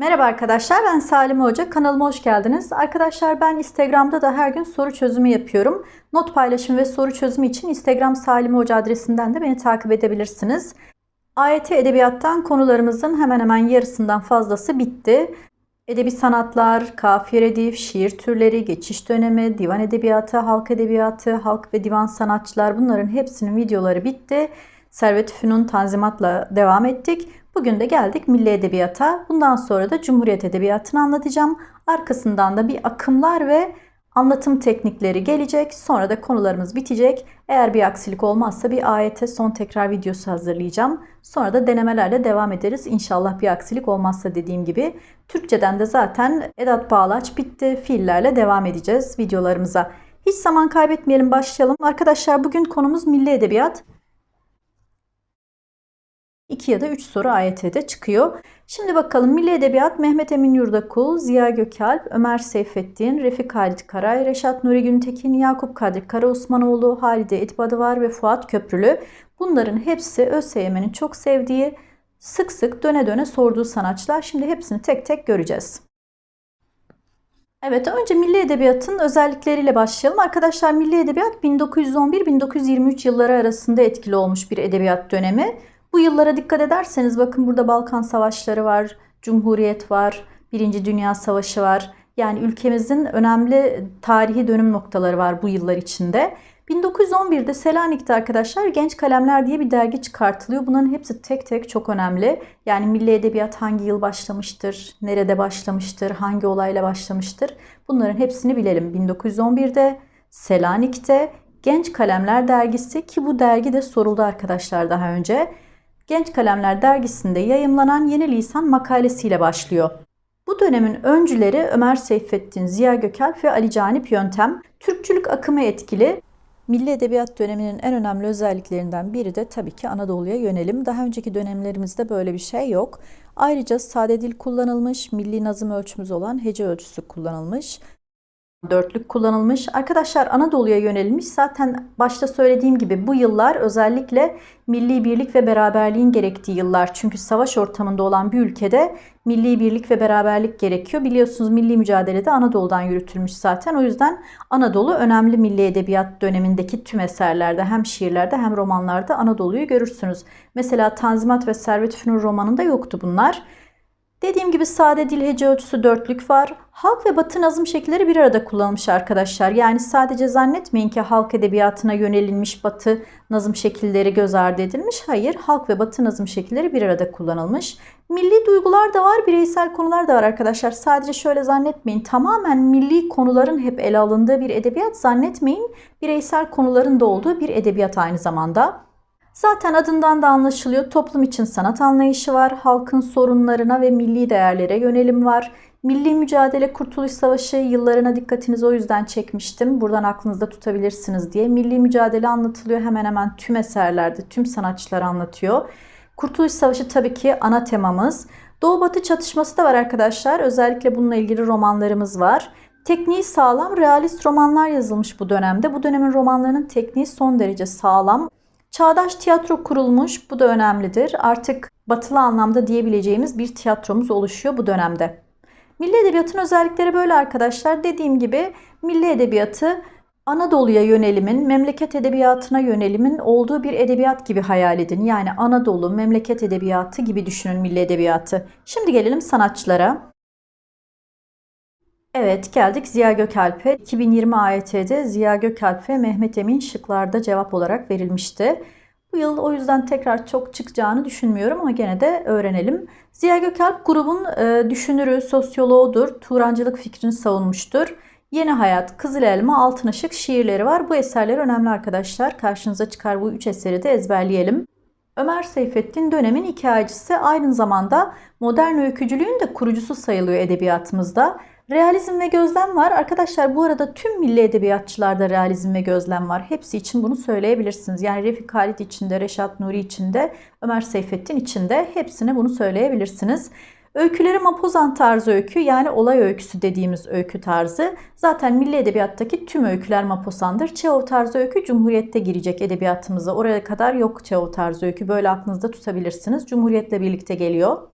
Merhaba arkadaşlar ben Salim Hoca kanalıma hoş geldiniz. Arkadaşlar ben Instagram'da da her gün soru çözümü yapıyorum. Not paylaşımı ve soru çözümü için Instagram Salim Hoca adresinden de beni takip edebilirsiniz. AYT Edebiyattan konularımızın hemen hemen yarısından fazlası bitti. Edebi sanatlar, kafiye redif, şiir türleri, geçiş dönemi, divan edebiyatı, halk edebiyatı, halk ve divan sanatçılar bunların hepsinin videoları bitti. Servet-i Fünun Tanzimat'la devam ettik. Bugün de geldik Milli Edebiyat'a. Bundan sonra da Cumhuriyet Edebiyatı'nı anlatacağım. Arkasından da bir akımlar ve anlatım teknikleri gelecek. Sonra da konularımız bitecek. Eğer bir aksilik olmazsa bir AYT son tekrar videosu hazırlayacağım. Sonra da denemelerle devam ederiz. İnşallah bir aksilik olmazsa dediğim gibi. Türkçeden de zaten edat bağlaç bitti. Fiillerle devam edeceğiz videolarımıza. Hiç zaman kaybetmeyelim başlayalım. Arkadaşlar bugün konumuz Milli Edebiyat. 2 ya da 3 soru AYT'de çıkıyor. Şimdi bakalım Milli Edebiyat Mehmet Emin Yurdakul, Ziya Gökalp, Ömer Seyfettin, Refik Halit Karay, Reşat Nuri Güntekin, Yakup Kadri Karaosmanoğlu, Halide Etbadıvar ve Fuat Köprülü. Bunların hepsi ÖSYM'nin çok sevdiği, sık sık döne döne sorduğu sanatçılar. Şimdi hepsini tek tek göreceğiz. Evet, önce Milli Edebiyat'ın özellikleriyle başlayalım. Arkadaşlar Milli Edebiyat 1911-1923 yılları arasında etkili olmuş bir edebiyat dönemi. Bu yıllara dikkat ederseniz bakın burada Balkan Savaşları var, Cumhuriyet var, Birinci Dünya Savaşı var. Yani ülkemizin önemli tarihi dönüm noktaları var bu yıllar içinde. 1911'de Selanik'te arkadaşlar Genç Kalemler diye bir dergi çıkartılıyor. Bunların hepsi tek tek çok önemli. Yani milli edebiyat hangi yıl başlamıştır, nerede başlamıştır, hangi olayla başlamıştır. Bunların hepsini bilelim. 1911'de Selanik'te Genç Kalemler dergisi ki bu dergi de soruldu arkadaşlar daha önce. Genç Kalemler dergisinde yayımlanan Yeni Lisan makalesiyle başlıyor. Bu dönemin öncüleri Ömer Seyfettin, Ziya Gökalp ve Ali Canip Yöntem. Türkçülük akımı etkili. Milli Edebiyat döneminin en önemli özelliklerinden biri de tabii ki Anadolu'ya yönelim. Daha önceki dönemlerimizde böyle bir şey yok. Ayrıca sade dil kullanılmış, milli nazım ölçümüz olan hece ölçüsü kullanılmış dörtlük kullanılmış. Arkadaşlar Anadolu'ya yönelmiş. Zaten başta söylediğim gibi bu yıllar özellikle milli birlik ve beraberliğin gerektiği yıllar. Çünkü savaş ortamında olan bir ülkede milli birlik ve beraberlik gerekiyor. Biliyorsunuz milli mücadelede Anadolu'dan yürütülmüş zaten. O yüzden Anadolu önemli milli edebiyat dönemindeki tüm eserlerde hem şiirlerde hem romanlarda Anadolu'yu görürsünüz. Mesela Tanzimat ve Servet Fünun romanında yoktu bunlar. Dediğim gibi sade dil hece ölçüsü dörtlük var. Halk ve batı nazım şekilleri bir arada kullanılmış arkadaşlar. Yani sadece zannetmeyin ki halk edebiyatına yönelilmiş batı nazım şekilleri göz ardı edilmiş. Hayır, halk ve batı nazım şekilleri bir arada kullanılmış. Milli duygular da var, bireysel konular da var arkadaşlar. Sadece şöyle zannetmeyin. Tamamen milli konuların hep ele alındığı bir edebiyat zannetmeyin. Bireysel konuların da olduğu bir edebiyat aynı zamanda. Zaten adından da anlaşılıyor. Toplum için sanat anlayışı var. Halkın sorunlarına ve milli değerlere yönelim var. Milli Mücadele Kurtuluş Savaşı yıllarına dikkatinizi o yüzden çekmiştim. Buradan aklınızda tutabilirsiniz diye. Milli mücadele anlatılıyor hemen hemen tüm eserlerde, tüm sanatçılar anlatıyor. Kurtuluş Savaşı tabii ki ana temamız. Doğu Batı çatışması da var arkadaşlar. Özellikle bununla ilgili romanlarımız var. Tekniği sağlam, realist romanlar yazılmış bu dönemde. Bu dönemin romanlarının tekniği son derece sağlam. Çağdaş tiyatro kurulmuş. Bu da önemlidir. Artık batılı anlamda diyebileceğimiz bir tiyatromuz oluşuyor bu dönemde. Milli Edebiyat'ın özellikleri böyle arkadaşlar. Dediğim gibi Milli Edebiyatı Anadolu'ya yönelimin, memleket edebiyatına yönelimin olduğu bir edebiyat gibi hayal edin. Yani Anadolu, memleket edebiyatı gibi düşünün Milli Edebiyatı. Şimdi gelelim sanatçılara. Evet geldik Ziya Gökalp'e. 2020 AYT'de Ziya Gökalp ve Mehmet Emin şıklarda cevap olarak verilmişti. Bu yıl o yüzden tekrar çok çıkacağını düşünmüyorum ama gene de öğrenelim. Ziya Gökalp grubun e, düşünürü, sosyoloğudur. Turancılık fikrini savunmuştur. Yeni Hayat, Kızıl Elma, Altın Işık şiirleri var. Bu eserler önemli arkadaşlar. Karşınıza çıkar bu üç eseri de ezberleyelim. Ömer Seyfettin dönemin hikayecisi aynı zamanda modern öykücülüğün de kurucusu sayılıyor edebiyatımızda. Realizm ve gözlem var. Arkadaşlar bu arada tüm milli edebiyatçılarda realizm ve gözlem var. Hepsi için bunu söyleyebilirsiniz. Yani Refik Halit içinde, Reşat Nuri içinde, Ömer Seyfettin içinde hepsine bunu söyleyebilirsiniz. Öyküleri Mapozan tarzı öykü yani olay öyküsü dediğimiz öykü tarzı. Zaten milli edebiyattaki tüm öyküler Mapozan'dır. Çehov tarzı öykü Cumhuriyet'te girecek edebiyatımıza. Oraya kadar yok Çehov tarzı öykü. Böyle aklınızda tutabilirsiniz. Cumhuriyet'le birlikte geliyor.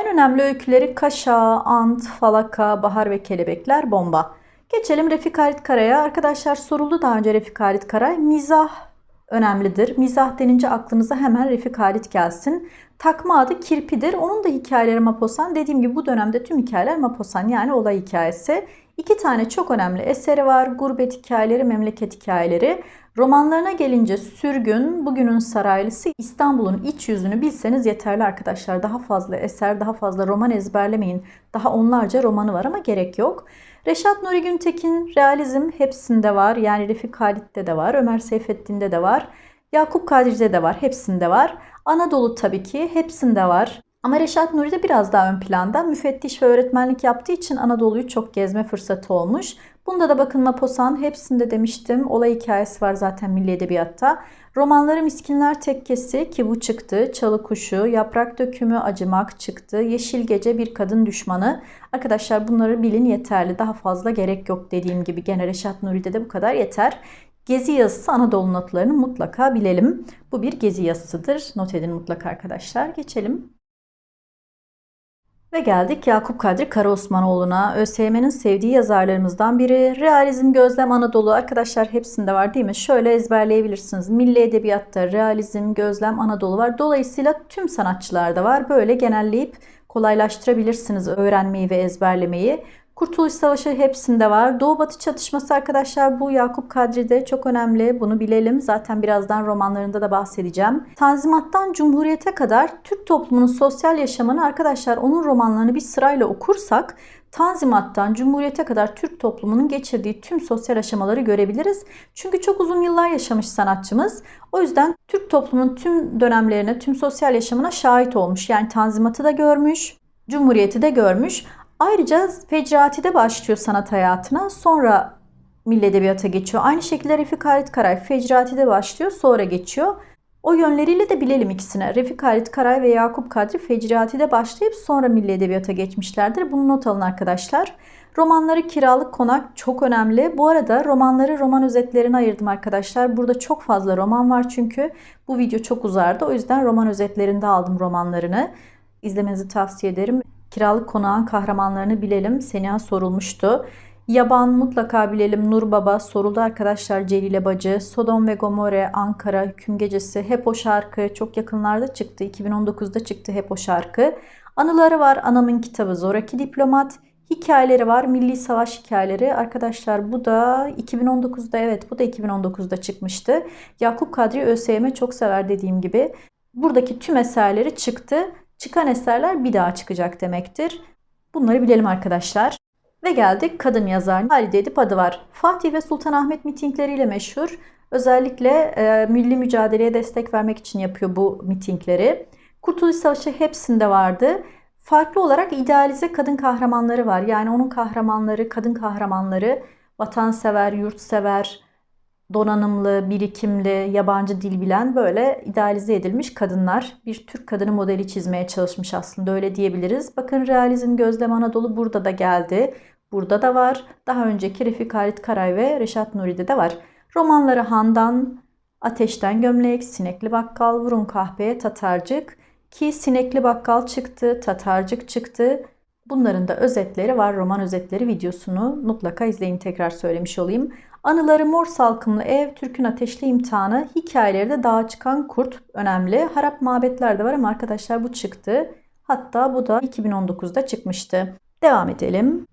En önemli öyküleri Kaşa, Ant, Falaka, Bahar ve Kelebekler, Bomba. Geçelim Refik Halit Kara'ya. Arkadaşlar soruldu daha önce Refik Halit Karay. Mizah önemlidir. Mizah denince aklınıza hemen Refik Halit gelsin. Takma adı Kirpi'dir. Onun da hikayeleri Maposan. Dediğim gibi bu dönemde tüm hikayeler Maposan yani olay hikayesi. İki tane çok önemli eseri var. Gurbet hikayeleri, memleket hikayeleri. Romanlarına gelince Sürgün, Bugünün Saraylısı, İstanbul'un iç yüzünü bilseniz yeterli arkadaşlar. Daha fazla eser, daha fazla roman ezberlemeyin. Daha onlarca romanı var ama gerek yok. Reşat Nuri Güntekin realizm hepsinde var. Yani Refik Halit'te de var. Ömer Seyfettin'de de var. Yakup Kadri'de de var. Hepsinde var. Anadolu tabii ki hepsinde var. Ama Reşat Nuri de biraz daha ön planda. Müfettiş ve öğretmenlik yaptığı için Anadolu'yu çok gezme fırsatı olmuş. Bunda da bakın Maposan hepsinde demiştim. Olay hikayesi var zaten Milli Edebiyat'ta. Romanları Miskinler Tekkesi ki bu çıktı. Çalı Kuşu, Yaprak Dökümü, Acımak çıktı. Yeşil Gece Bir Kadın Düşmanı. Arkadaşlar bunları bilin yeterli. Daha fazla gerek yok dediğim gibi. Gene Reşat Nuri'de de bu kadar yeter. Gezi yazısı Anadolu notlarını mutlaka bilelim. Bu bir gezi yazısıdır. Not edin mutlaka arkadaşlar. Geçelim. Ve geldik Yakup Kadri Karaosmanoğlu'na. ÖSYM'nin sevdiği yazarlarımızdan biri. Realizm, Gözlem, Anadolu. Arkadaşlar hepsinde var değil mi? Şöyle ezberleyebilirsiniz. Milli Edebiyat'ta Realizm, Gözlem, Anadolu var. Dolayısıyla tüm sanatçılarda var. Böyle genelleyip kolaylaştırabilirsiniz öğrenmeyi ve ezberlemeyi. Kurtuluş Savaşı hepsinde var. Doğu Batı çatışması arkadaşlar bu Yakup Kadri'de çok önemli. Bunu bilelim. Zaten birazdan romanlarında da bahsedeceğim. Tanzimattan Cumhuriyete kadar Türk toplumunun sosyal yaşamını arkadaşlar onun romanlarını bir sırayla okursak Tanzimattan Cumhuriyete kadar Türk toplumunun geçirdiği tüm sosyal aşamaları görebiliriz. Çünkü çok uzun yıllar yaşamış sanatçımız. O yüzden Türk toplumunun tüm dönemlerine, tüm sosyal yaşamına şahit olmuş. Yani Tanzimat'ı da görmüş, Cumhuriyeti de görmüş. Ayrıca Fecrati'de başlıyor sanat hayatına. Sonra Milli Edebiyat'a geçiyor. Aynı şekilde Refik Halit Karay Fecrati'de başlıyor. Sonra geçiyor. O yönleriyle de bilelim ikisine. Refik Halit Karay ve Yakup Kadri Fecrati'de başlayıp sonra Milli Edebiyat'a geçmişlerdir. Bunu not alın arkadaşlar. Romanları Kiralık Konak çok önemli. Bu arada romanları roman özetlerine ayırdım arkadaşlar. Burada çok fazla roman var çünkü bu video çok uzardı. O yüzden roman özetlerinde aldım romanlarını. İzlemenizi tavsiye ederim. Kiralık konağın kahramanlarını bilelim. Seniha sorulmuştu. Yaban mutlaka bilelim. Nur Baba soruldu arkadaşlar. Celile Bacı, Sodom ve Gomorre, Ankara, Hüküm Gecesi. Hep o şarkı çok yakınlarda çıktı. 2019'da çıktı hep o şarkı. Anıları var. Anamın kitabı Zoraki Diplomat. Hikayeleri var. Milli Savaş hikayeleri. Arkadaşlar bu da 2019'da evet bu da 2019'da çıkmıştı. Yakup Kadri ÖSYM çok sever dediğim gibi. Buradaki tüm eserleri çıktı. Çıkan eserler bir daha çıkacak demektir. Bunları bilelim arkadaşlar. Ve geldik kadın yazar Halide Edip adı var. Fatih ve Sultanahmet mitingleriyle meşhur. Özellikle e, milli mücadeleye destek vermek için yapıyor bu mitingleri. Kurtuluş Savaşı hepsinde vardı. Farklı olarak idealize kadın kahramanları var. Yani onun kahramanları, kadın kahramanları vatansever, yurtsever, donanımlı, birikimli, yabancı dil bilen böyle idealize edilmiş kadınlar. Bir Türk kadını modeli çizmeye çalışmış aslında öyle diyebiliriz. Bakın realizm gözlem Anadolu burada da geldi. Burada da var. Daha önceki Refik Halit Karay ve Reşat Nuri'de de var. Romanları Handan, Ateşten Gömlek, Sinekli Bakkal, Vurun Kahveye, Tatarcık. Ki Sinekli Bakkal çıktı, Tatarcık çıktı. Bunların da özetleri var. Roman özetleri videosunu mutlaka izleyin tekrar söylemiş olayım. Anıları Mor Salkımlı Ev, Türk'ün Ateşli İmtihanı, hikayeleri de Dağa Çıkan Kurt önemli. Harap Mabetler de var ama arkadaşlar bu çıktı. Hatta bu da 2019'da çıkmıştı. Devam edelim.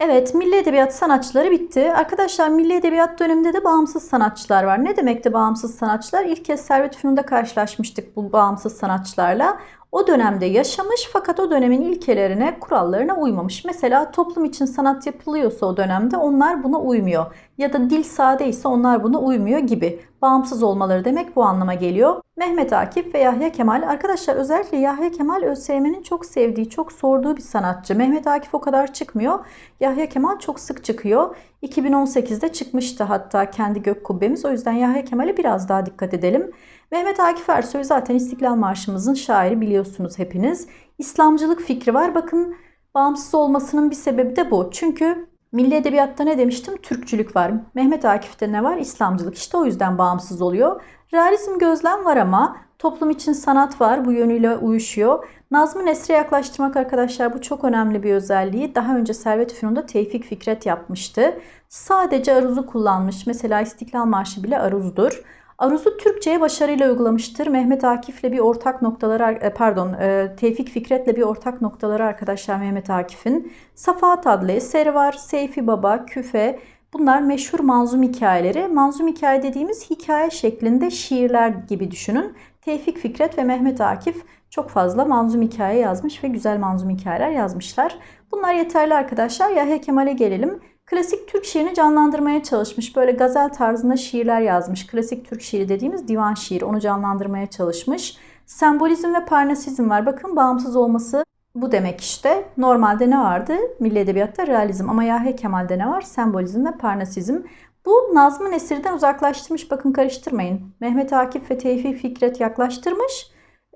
Evet, Milli Edebiyat sanatçıları bitti. Arkadaşlar Milli Edebiyat döneminde de bağımsız sanatçılar var. Ne demekti bağımsız sanatçılar? İlk kez Servet Fünun'da karşılaşmıştık bu bağımsız sanatçılarla o dönemde yaşamış fakat o dönemin ilkelerine, kurallarına uymamış. Mesela toplum için sanat yapılıyorsa o dönemde onlar buna uymuyor. Ya da dil sade ise onlar buna uymuyor gibi. Bağımsız olmaları demek bu anlama geliyor. Mehmet Akif ve Yahya Kemal. Arkadaşlar özellikle Yahya Kemal ÖSYM'nin çok sevdiği, çok sorduğu bir sanatçı. Mehmet Akif o kadar çıkmıyor. Yahya Kemal çok sık çıkıyor. 2018'de çıkmıştı hatta kendi gök kubbemiz. O yüzden Yahya Kemal'e biraz daha dikkat edelim. Mehmet Akif Ersoy zaten İstiklal Marşımızın şairi biliyorsunuz hepiniz. İslamcılık fikri var. Bakın bağımsız olmasının bir sebebi de bu. Çünkü Milli Edebiyat'ta ne demiştim? Türkçülük var. Mehmet Akif'te ne var? İslamcılık. İşte o yüzden bağımsız oluyor. Realizm gözlem var ama toplum için sanat var. Bu yönüyle uyuşuyor. Nazmı nesre yaklaştırmak arkadaşlar bu çok önemli bir özelliği. Daha önce Servet Fünun'da Tevfik Fikret yapmıştı. Sadece aruzu kullanmış. Mesela İstiklal Marşı bile aruzdur. Aruz'u Türkçe'ye başarıyla uygulamıştır. Mehmet Akif'le bir ortak noktaları, e, pardon e, Tevfik Fikret'le bir ortak noktaları arkadaşlar Mehmet Akif'in. Safahat adlı eseri var. Seyfi Baba, Küfe, Bunlar meşhur manzum hikayeleri. Manzum hikaye dediğimiz hikaye şeklinde şiirler gibi düşünün. Tevfik Fikret ve Mehmet Akif çok fazla manzum hikaye yazmış ve güzel manzum hikayeler yazmışlar. Bunlar yeterli arkadaşlar. Yahya Kemal'e gelelim. Klasik Türk şiirini canlandırmaya çalışmış. Böyle gazel tarzında şiirler yazmış. Klasik Türk şiiri dediğimiz divan şiiri onu canlandırmaya çalışmış. Sembolizm ve parnasizm var. Bakın bağımsız olması bu demek işte. Normalde ne vardı? Milli Edebiyat'ta realizm ama Yahya Kemal'de ne var? Sembolizm ve parnasizm. Bu Nazım Nesir'den uzaklaştırmış. Bakın karıştırmayın. Mehmet Akif ve Tevfik Fikret yaklaştırmış.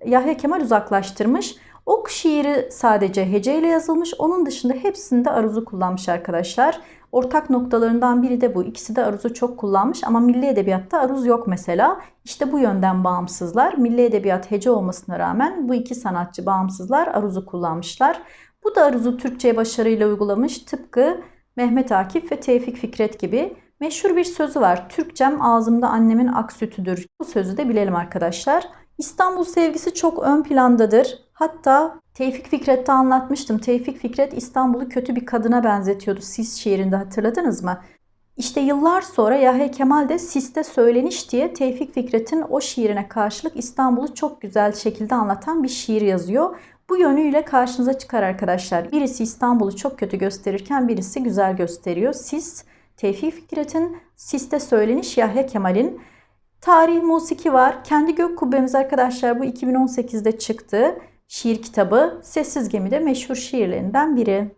Yahya Kemal uzaklaştırmış. Ok şiiri sadece heceyle yazılmış. Onun dışında hepsinde aruzu kullanmış arkadaşlar. Ortak noktalarından biri de bu. İkisi de aruzu çok kullanmış ama milli edebiyatta aruz yok mesela. İşte bu yönden bağımsızlar. Milli edebiyat hece olmasına rağmen bu iki sanatçı bağımsızlar aruzu kullanmışlar. Bu da aruzu Türkçe'ye başarıyla uygulamış. Tıpkı Mehmet Akif ve Tevfik Fikret gibi. Meşhur bir sözü var. Türkçem ağzımda annemin ak sütüdür. Bu sözü de bilelim arkadaşlar. İstanbul sevgisi çok ön plandadır. Hatta Tevfik Fikret'te anlatmıştım. Tevfik Fikret İstanbul'u kötü bir kadına benzetiyordu Sis şiirinde hatırladınız mı? İşte yıllar sonra Yahya Kemal de Sis'te söyleniş diye Tevfik Fikret'in o şiirine karşılık İstanbul'u çok güzel şekilde anlatan bir şiir yazıyor. Bu yönüyle karşınıza çıkar arkadaşlar. Birisi İstanbul'u çok kötü gösterirken birisi güzel gösteriyor. Sis, Tevfik Fikret'in, Sis'te söyleniş Yahya Kemal'in. Tarih musiki var. Kendi gök kubbemiz arkadaşlar bu 2018'de çıktı. Şiir kitabı Sessiz Gemi'de meşhur şiirlerinden biri.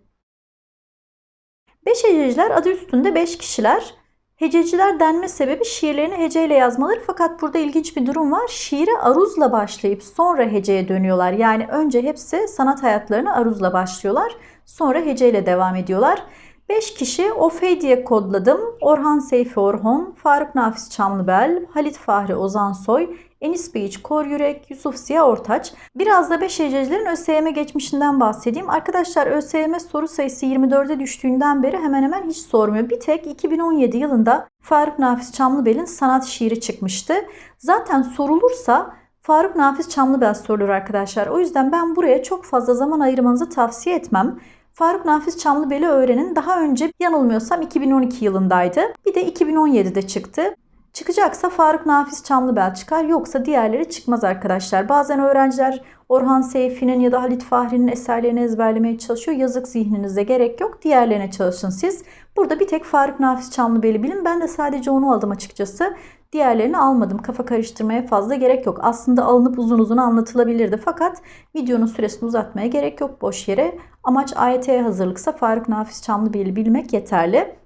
Beş hececiler adı üstünde beş kişiler. Hececiler denme sebebi şiirlerini heceyle yazmaları fakat burada ilginç bir durum var. Şiire aruzla başlayıp sonra heceye dönüyorlar. Yani önce hepsi sanat hayatlarına aruzla başlıyorlar. Sonra heceyle devam ediyorlar. 5 kişi Ofey diye kodladım. Orhan Seyfi Orhon, Faruk Nafiz Çamlıbel, Halit Fahri Ozansoy, Enis Beyiç Kor Yürek, Yusuf Siyah Ortaç. Biraz da 5 hececilerin ÖSYM geçmişinden bahsedeyim. Arkadaşlar ÖSYM soru sayısı 24'e düştüğünden beri hemen hemen hiç sormuyor. Bir tek 2017 yılında Faruk Nafiz Çamlıbel'in sanat şiiri çıkmıştı. Zaten sorulursa Faruk Nafiz Çamlıbel sorulur arkadaşlar. O yüzden ben buraya çok fazla zaman ayırmanızı tavsiye etmem. Faruk Nafiz Çamlıbel'i öğrenin daha önce yanılmıyorsam 2012 yılındaydı. Bir de 2017'de çıktı. Çıkacaksa Faruk Nafiz Çamlıbel çıkar yoksa diğerleri çıkmaz arkadaşlar. Bazen öğrenciler Orhan Seyfi'nin ya da Halit Fahri'nin eserlerini ezberlemeye çalışıyor. Yazık zihninize gerek yok. Diğerlerine çalışın siz. Burada bir tek Faruk Nafiz Çamlıbel'i bilin. Ben de sadece onu aldım açıkçası. Diğerlerini almadım. Kafa karıştırmaya fazla gerek yok. Aslında alınıp uzun uzun anlatılabilirdi. Fakat videonun süresini uzatmaya gerek yok boş yere. Amaç AYT'ye hazırlıksa Faruk Nafiz Çamlıbel'i bilmek yeterli.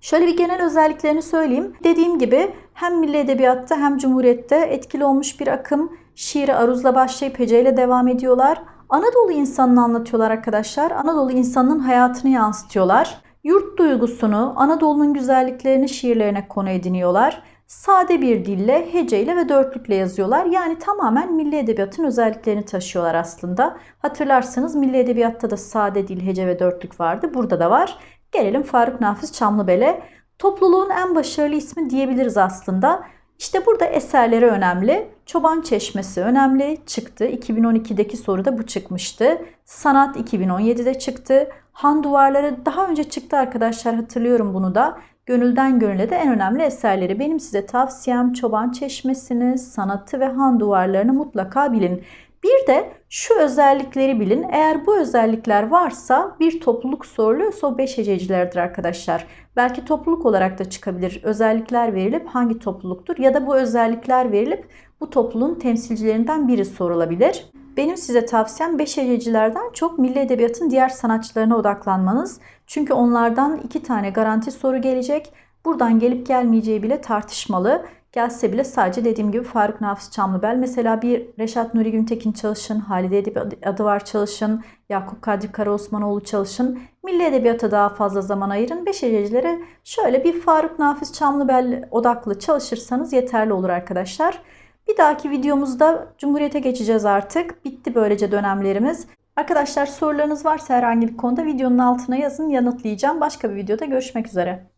Şöyle bir genel özelliklerini söyleyeyim. Dediğim gibi hem milli edebiyatta hem cumhuriyette etkili olmuş bir akım. Şiiri aruzla başlayıp heceyle devam ediyorlar. Anadolu insanını anlatıyorlar arkadaşlar. Anadolu insanının hayatını yansıtıyorlar. Yurt duygusunu, Anadolu'nun güzelliklerini şiirlerine konu ediniyorlar. Sade bir dille, heceyle ve dörtlükle yazıyorlar. Yani tamamen milli edebiyatın özelliklerini taşıyorlar aslında. Hatırlarsanız milli edebiyatta da sade dil, hece ve dörtlük vardı. Burada da var. Gelelim Faruk Nafiz Çamlıbel'e. Topluluğun en başarılı ismi diyebiliriz aslında. İşte burada eserleri önemli. Çoban Çeşmesi önemli. Çıktı. 2012'deki soruda bu çıkmıştı. Sanat 2017'de çıktı. Han Duvarları daha önce çıktı arkadaşlar hatırlıyorum bunu da. Gönülden Gönüle de en önemli eserleri. Benim size tavsiyem Çoban Çeşmesi'ni, sanatı ve han duvarlarını mutlaka bilin. Bir de şu özellikleri bilin. Eğer bu özellikler varsa bir topluluk soruluyorsa o 5 hececilerdir arkadaşlar. Belki topluluk olarak da çıkabilir. Özellikler verilip hangi topluluktur ya da bu özellikler verilip bu topluluğun temsilcilerinden biri sorulabilir. Benim size tavsiyem 5 hececilerden çok milli edebiyatın diğer sanatçılarına odaklanmanız. Çünkü onlardan iki tane garanti soru gelecek. Buradan gelip gelmeyeceği bile tartışmalı. Gelse bile sadece dediğim gibi Faruk Nafiz Çamlıbel. Mesela bir Reşat Nuri Güntekin çalışın, Halide Edip adı var çalışın, Yakup Kadri Karaosmanoğlu çalışın. Milli Edebiyat'a daha fazla zaman ayırın. Beş hecelere şöyle bir Faruk Nafiz Çamlıbel odaklı çalışırsanız yeterli olur arkadaşlar. Bir dahaki videomuzda Cumhuriyet'e geçeceğiz artık. Bitti böylece dönemlerimiz. Arkadaşlar sorularınız varsa herhangi bir konuda videonun altına yazın yanıtlayacağım. Başka bir videoda görüşmek üzere.